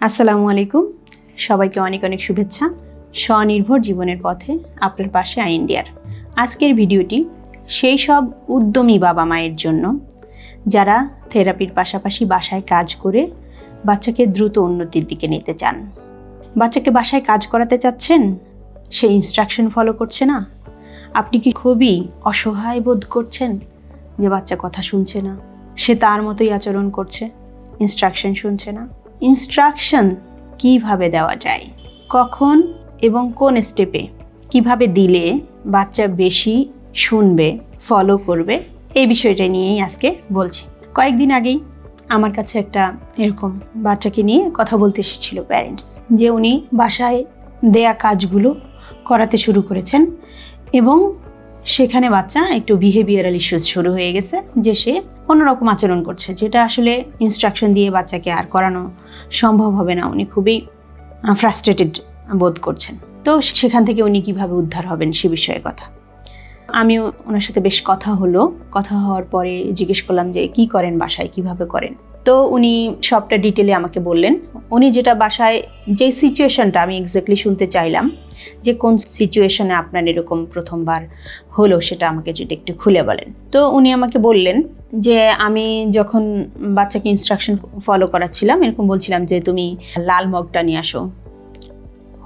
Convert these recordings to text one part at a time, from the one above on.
আসসালামু আলাইকুম। সবাইকে অনেক অনেক শুভেচ্ছা। স্বনির্ভর জীবনের পথে আপনার পাশে আই ইন্ডিয়ার আজকের ভিডিওটি সেই সব উদ্যমী বাবা মায়ের জন্য, যারা থেরাপির পাশাপাশি বাসায় কাজ করে বাচ্চাকে দ্রুত উন্নতির দিকে নিতে চান। বাচ্চাকে বাসায় কাজ করাতে চাচ্ছেন? সে ইনস্ট্রাকশন ফলো করছে না? আপনি কি খুবই অসহায় বোধ করছেন যে বাচ্চা কথা শুনছে না? সে তার মতোই আচরণ করছে ইনস্ট্রাকশন শুনছে না? ইনস্ট্রাকশন কীভাবে দেওয়া যায়, কখন এবং কোন স্টেপে কীভাবে দিলে বাচ্চা বেশি শুনবে ফলো করবে, এই বিষয়টা নিয়েই আজকে বলছি। কয়েকদিন আগেই আমার কাছে একটা এরকম বাচ্চাকে নিয়ে কথা বলতে এসেছিল প্যারেন্টস যে উনি বাসায় দেয়া কাজগুলো করাতে শুরু করেছেন এবং সেখানে বাচ্চা একটু বিহেভিয়ারাল ইস্যুস শুরু হয়ে গেছে, যে সে অন্যরকম আচরণ করছে, যেটা আসলে ইনস্ট্রাকশন দিয়ে বাচ্চাকে আর করানো সম্ভব হবে না। উনি খুবই ফ্রাস্ট্রেটেড বোধ করছেন। তো সেখান থেকে উনি কীভাবে উদ্ধার হবেন সে বিষয়ে কথা। আমি ওনার সাথে বেশ কথা হলো। কথা হওয়ার পরে জিজ্ঞেস করলাম যে, কি করেন বাসায়? কীভাবে করেন? তো উনি সবটা ডিটেলে আমাকে বললেন। উনি যেটা বাসায়, যে সিচুয়েশনটা আমি এক্স্যাক্টলি শুনতে চাইলাম, যে কোন সিচুয়েশনে আপনার এরকম প্রথমবার হলো সেটা আমাকে যদি একটু খুলে বলেন। তো উনি আমাকে বললেন যে, আমি যখন বাচ্চাকে ইনস্ট্রাকশন ফলো করাচ্ছিলাম, এরকম বলছিলাম যে, তুমি লাল মগটা নিয়ে আসো,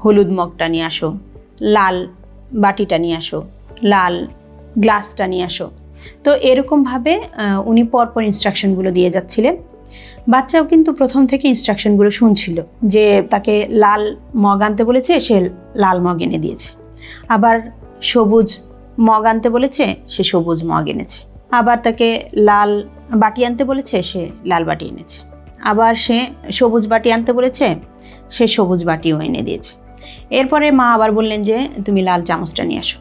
হলুদ মগটা নিয়ে আসো, লাল বাটিটা নিয়ে আসো, লাল গ্লাসটা নিয়ে আসো। তো এরকমভাবে উনি পরপর ইনস্ট্রাকশনগুলো দিয়ে যাচ্ছিলেন। বাচ্চাও কিন্তু প্রথম থেকে ইনস্ট্রাকশনগুলো শুনছিল যে তাকে লাল মগ আনতে বলেছে, সে লাল মগ এনে দিয়েছে। আবার সবুজ মগ আনতে বলেছে, সে সবুজ মগ এনেছে। আবার তাকে লাল বাটি আনতে বলেছে, সে লাল বাটি এনেছে। আবার সে সবুজ বাটি আনতে বলেছে, সে সবুজ বাটিও এনে দিয়েছে। এরপরে মা আবার বললেন যে, তুমি লাল চামচটা নিয়ে আসো।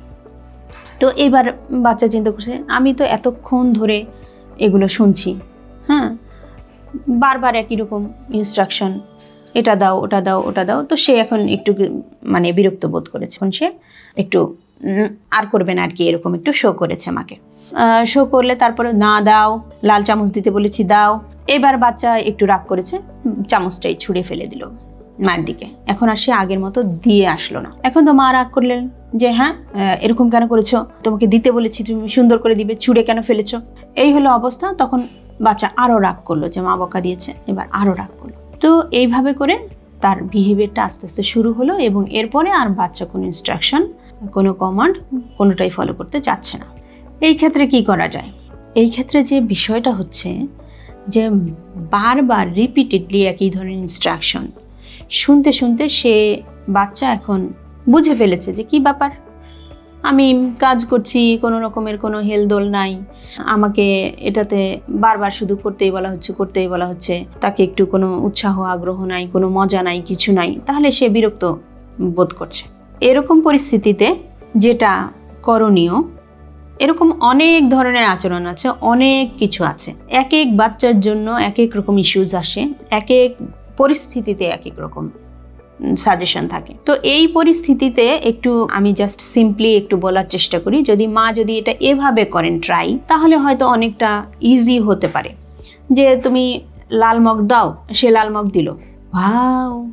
তো এবার বাচ্চা চিন্তা করছে, আমি তো এতক্ষণ ধরে এগুলো শুনছি হ্যাঁ? বারবার একই রকম ইনস্ট্রাকশন এটা দাও, ওটা দাও ওটা দাও। তো সে এখন একটু মানে বিরক্ত বোধ করেছে। এখন সে একটু আর করবে না আর কি এরকম একটু শো করেছে আমাকে। শো করলে তারপরে না দাও, লাল চামচ দিতে বলেছি, দাও। এবার বাচ্চা একটু রাগ করেছে, চামচটাই ছুঁড়ে ফেলে দিল মায়ের দিকে। এখন আর সে আগের মতো দিয়ে আসলো না। এখন তো মা রাগ করলেন যে হ্যাঁ এরকম কেন করেছ? তোমাকে দিতে বলেছি, তুমি সুন্দর করে দিবে, ছুঁড়ে কেন ফেলেছো? এই হলো অবস্থা। তখন বাচ্চা আরও রাগ করল যে মা বকা দিয়েছে, এবার আরও রাগ করল। তো এইভাবে করে তার বিহেভিয়ারটা আস্তে আস্তে শুরু হলো এবং এরপরে আর বাচ্চা কোনো ইনস্ট্রাকশন কোনো কমান্ড কোনোটাই ফলো করতে চাচ্ছে না। এই ক্ষেত্রে কি করা যায়? এই ক্ষেত্রে যে বিষয়টা হচ্ছে যে বারবার রিপিটেডলি একই ধরনের ইনস্ট্রাকশন শুনতে শুনতে সে বাচ্চা এখন বুঝে ফেলেছে যে কি ব্যাপার? আমি কাজ করছি, কোনো রকমের কোনো হেলদোল নাই। আমাকে এটাতে বারবার শুধু করতেই বলা হচ্ছে, করতেই বলা হচ্ছে। তাকে একটু কোনো উৎসাহ, আগ্রহ নাই, কোনো মজা নাই, কিছু নাই। তাহলে সে বিরক্ত বোধ করছে। এরকম পরিস্থিতিতে যেটা করণীয়, এরকম অনেক ধরনের আচরণ আছে, অনেক কিছু আছে। এক এক বাচ্চার জন্য এক এক রকম ইস্যুজ আসে এক এক পরিস্থিতিতে এক এক রকম। সাজেশন থাকে। তো এই পরিস্থিতিতে একটু আমি জাস্ট সিম্পলি একটু বলার চেষ্টা করি, যদি মা যদি এটা এভাবে করেন ট্রাই তাহলে হয়তো অনেকটা ইজি হতে পারে। যে তুমি লাল মগ দাও, সে লাল মগ দিল। ভাও,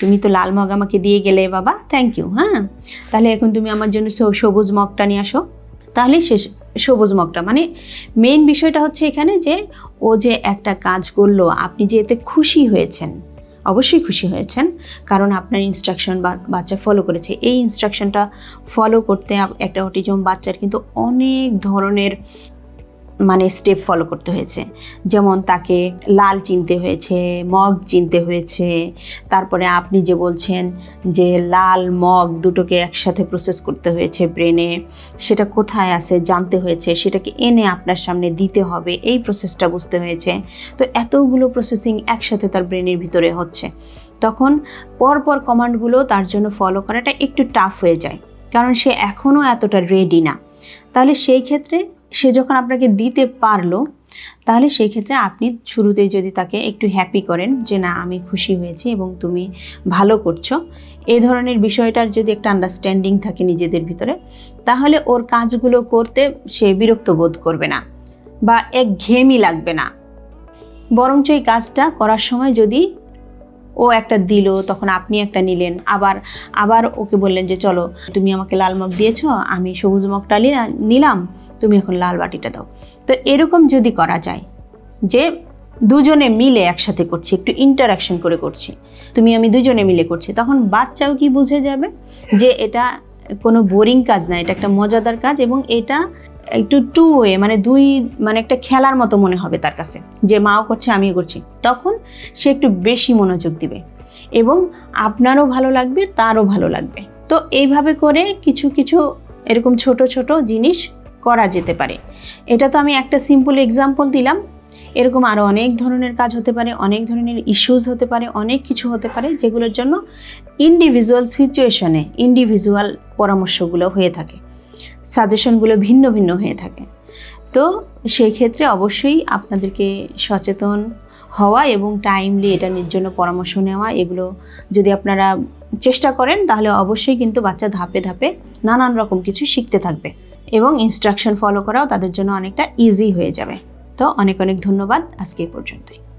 তুমি তো লাল মগ আমাকে দিয়ে গেলে বাবা থ্যাংক ইউ হ্যাঁ? তাহলে এখন তুমি আমার জন্য সবুজ মগটা নিয়ে আসো। তাহলে সে সবুজ মগটা। মানে মেইন বিষয়টা হচ্ছে এখানে যে, ও যে একটা কাজ করল, আপনি যে এতে খুশি হয়েছেন অবশ্যই খুশি হয়েছেন। কারণ আপনার ইনস্ট্রাকশন বা বাচ্চা ফলো করেছে। এই ইনস্ট্রাকশনটা ফলো করতে একটা অটিজম বাচ্চার কিন্তু অনেক ধরনের মানে স্টেপ ফলো করতে হয়েছে। যেমন তাকে লাল চিনতে হয়েছে, মগ চিনতে হয়েছে, তারপরে আপনি যে বলছেন যে লাল, মগ দুটোকে একসাথে প্রসেস করতে হয়েছে ব্রেনে সেটা কোথায় আছে, জানতে হয়েছে, সেটাকে এনে আপনার সামনে দিতে হবে, এই প্রসেসটা বুঝতে হয়েছে। তো এতগুলো প্রসেসিং একসাথে তার ব্রেনের ভিতরে হচ্ছে। তখন পরপর কমান্ডগুলো তার জন্য ফলো করাটা একটু টাফ হয়ে যায়। কারণ সে এখনও এতটা রেডি না। তাহলে সেই ক্ষেত্রে সে যখন আপনাকে দিতে পারল, তাহলে সেই ক্ষেত্রে আপনি শুরুতেই যদি তাকে একটু হ্যাপি করেন যে, না, আমি খুশি হয়েছি এবং তুমি ভালো করছ। এই ধরনের বিষয়টার যদি একটা আন্ডারস্ট্যান্ডিং থাকে নিজেদের ভিতরে, তাহলে ওর কাজগুলো করতে সে বিরক্ত বোধ করবে না বা এক ঘেমি লাগবে না। বরঞ্চ এই কাজটা করার সময় যদি ও একটা দিল, তখন আপনি একটা নিলেন। আবার আবার ওকে বললেন যে, চলো, তুমি আমাকে লাল মগ দিয়েছ, আমি সবুজ মগটা নিলাম, তুমি এখন লাল বাটিটা দাও। তো এরকম যদি করা যায়, যে দুজনে মিলে একসাথে করছি, একটু ইন্টারাকশন করে করছি, তুমি আমি দুজনে মিলে করছি, তখন বাচ্চাও কি বুঝে যাবে যে এটা কোনো বোরিং কাজ না, এটা একটা মজাদার কাজ এবং এটা একটু টু ওয়ে মানে দুই মানে একটা খেলার মতো মনে হবে তার কাছে। যে মাও করছে, আমিও করছি। তখন সে একটু বেশি মনোযোগ দিবে। এবং আপনারও ভালো লাগবে, তারও ভালো লাগবে। তো এইভাবে করে কিছু কিছু এরকম ছোট ছোট জিনিস করা যেতে পারে। এটা তো আমি একটা সিম্পল এক্সাম্পল দিলাম। এরকম আরও অনেক ধরনের কাজ হতে পারে, অনেক ধরনের ইস্যুস হতে পারে, অনেক কিছু হতে পারে, যেগুলোর জন্য ইন্ডিভিজুয়াল সিচুয়েশনে ইন্ডিভিজুয়াল পরামর্শগুলো হয়ে থাকে। সাজেশনগুলো ভিন্ন ভিন্ন হয়ে থাকে। তো সেই ক্ষেত্রে অবশ্যই আপনাদেরকে সচেতন হওয়া এবং টাইমলি এটা এটার জন্য পরামর্শ নেওয়া, এগুলো যদি আপনারা চেষ্টা করেন, তাহলে অবশ্যই কিন্তু বাচ্চা ধাপে ধাপে নানান রকম কিছু শিখতে থাকবে এবং ইনস্ট্রাকশন ফলো করাও তাদের জন্য অনেকটা ইজি হয়ে যাবে। তো অনেক অনেক ধন্যবাদ আজকে পর্যন্তই।